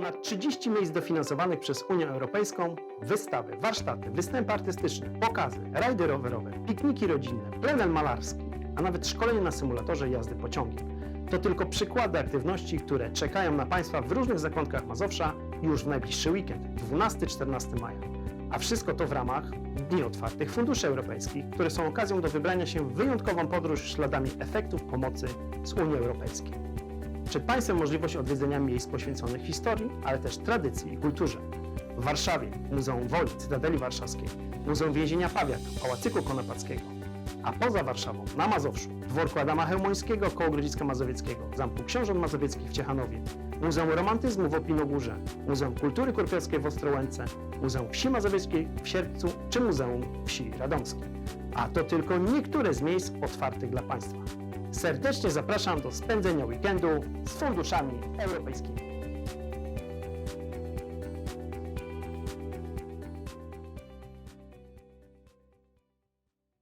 ponad 30 miejsc dofinansowanych przez Unię Europejską, wystawy, warsztaty, występy artystyczne, pokazy, rajdy rowerowe, pikniki rodzinne, plener malarski, a nawet szkolenie na symulatorze jazdy pociągiem. To tylko przykłady aktywności, które czekają na Państwa w różnych zakątkach Mazowsza już w najbliższy weekend, 12-14 maja. A wszystko to w ramach Dni Otwartych Funduszy Europejskich, które są okazją do wybrania się w wyjątkową podróż śladami efektów pomocy z Unii Europejskiej. Przed Państwem możliwość odwiedzenia miejsc poświęconych historii, ale też tradycji i kulturze. W Warszawie Muzeum Woli, Cytadeli Warszawskiej, Muzeum Więzienia Pawiak, Pałacyku Konopackiego. A poza Warszawą, na Mazowszu, dworku Adama Chełmońskiego koło Grodziska Mazowieckiego, Zamku Książąt Mazowieckich w Ciechanowie, Muzeum Romantyzmu w Opinogórze, Muzeum Kultury Kurpiowskiej w Ostrołęce, Muzeum Wsi Mazowieckiej w Sierpcu czy Muzeum Wsi Radomskiej. A to tylko niektóre z miejsc otwartych dla Państwa. Serdecznie zapraszam do spędzenia weekendu z funduszami europejskimi.